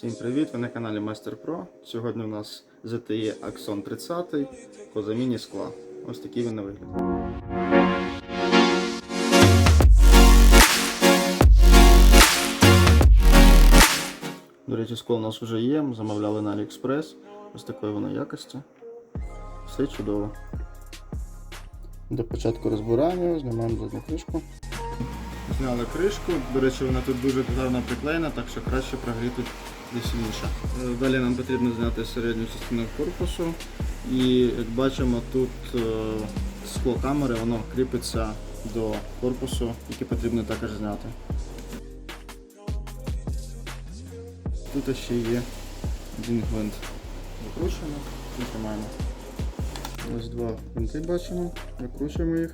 Всім привіт! Ви на каналі Master Pro. Сьогодні у нас ZTE Axon 30 по заміні скла. Ось такий він на вигляд. До речі, скло у нас вже є, замовляли на AliExpress. Ось такої воно якості. Все чудово. До початку розбирання знімаємо задню кришку. Зняли кришку, до речі, вона тут дуже гарно приклеєна, так що краще прогріти сильніше. Е, Далі нам потрібно зняти середню частину корпусу. І як бачимо, тут е, скло камери воно кріпиться до корпусу, який потрібно також зняти. Тут ще є один гвинт викручуємо, тримаємо. Ось два гвинти бачимо, викручуємо їх.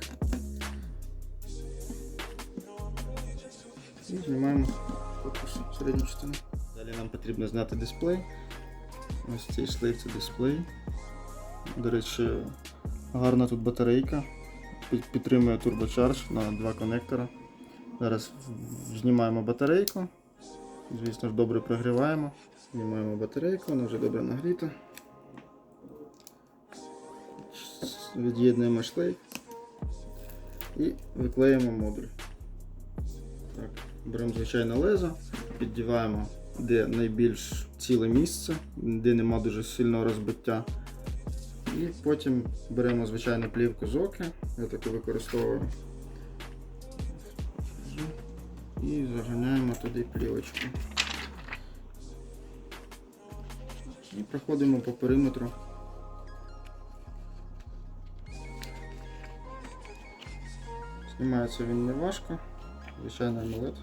І знімаємо корпус середню частину. Далі нам потрібно зняти дисплей. Ось цей шлейф це дисплей. До речі, гарна тут батарейка. Підтримує турбочарж на два конектора. Зараз знімаємо батарейку. Звісно ж, добре прогріваємо. Знімаємо батарейку, вона вже добре нагріта. Від'єднуємо шлейф і виклеїмо модуль. Так, беремо звичайне лезо, піддіваємо, де найбільш ціле місце, де нема дуже сильного розбиття. І потім беремо звичайну плівку з оки, я таку використовую. І заганяємо туди плівочку. І проходимо по периметру. Знімається він не важко. Звичайний амулет.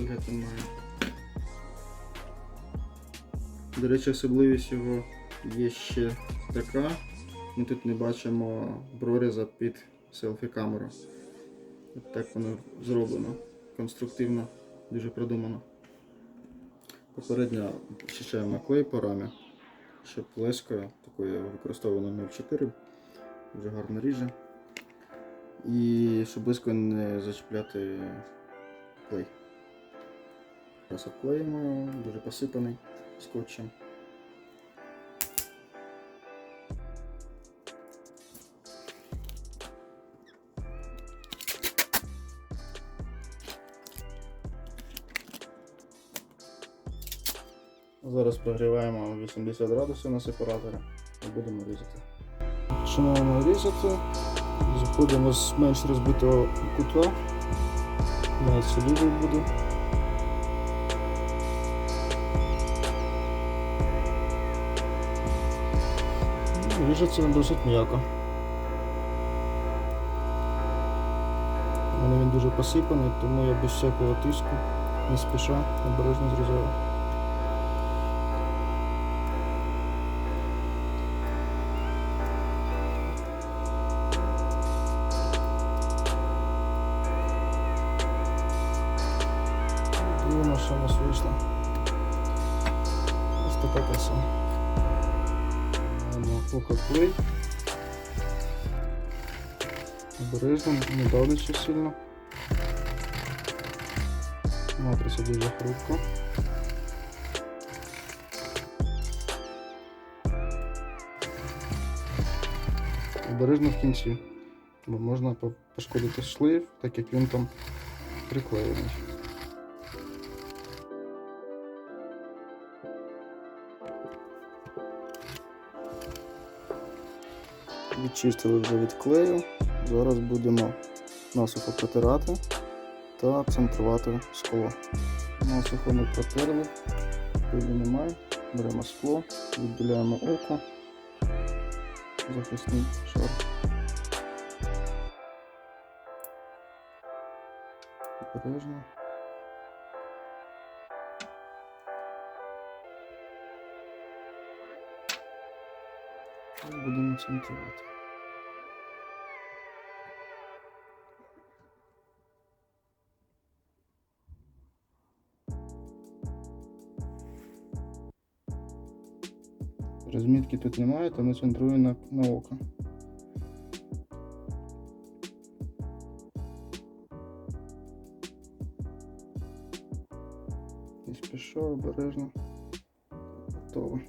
Вигляд він має. До речі, особливість його є ще така. Ми тут не бачимо проріза під селфі-камеру. Так воно зроблено. Конструктивно, дуже продумано. Попередньо очищаємо клей по рамі, щоб лескою, такою використовано 0,4, дуже гарно ріже. І щоб близько не зачіпляти клей. Зараз обклеїмо дуже посипаний скотчем. Зараз прогріваємо 80 градусів на сепараторі і будемо різати. Починаємо різати. Заходимо з менш розбитого кута. Навіть лівий буде. Ріжеться досить м'яко. У мене він дуже посипаний, тому я без всякого тиску, не спіша, обережно зрізаю. Дивимо, що у нас вийшло. Ось така краса. Маємо кока-клей. Обережно, не давлячи сильно. Матриця дуже хрупка. Обережно в кінці, бо можна пошкодити шлейф, так як він там приклеєний. Відчистили вже від клею. Зараз будемо насухо протирати та центрувати скло. Насухо ми протерли, пилі немає. Беремо скло, відділяємо око, захисний шар. Обережно. будемо центрувати. Розмітки тут немає, тому центрую на, на око. І спішу обережно готово.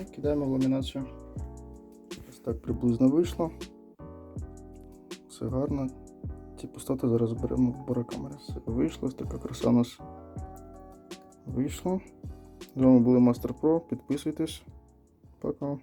І кидаємо в ламінацію. Ось так приблизно вийшло. Все гарно. Ці пустоти зараз беремо в барокамери. Все вийшло, така краса у нас вийшла. З вами були Мастер Про. Підписуйтесь. Пока.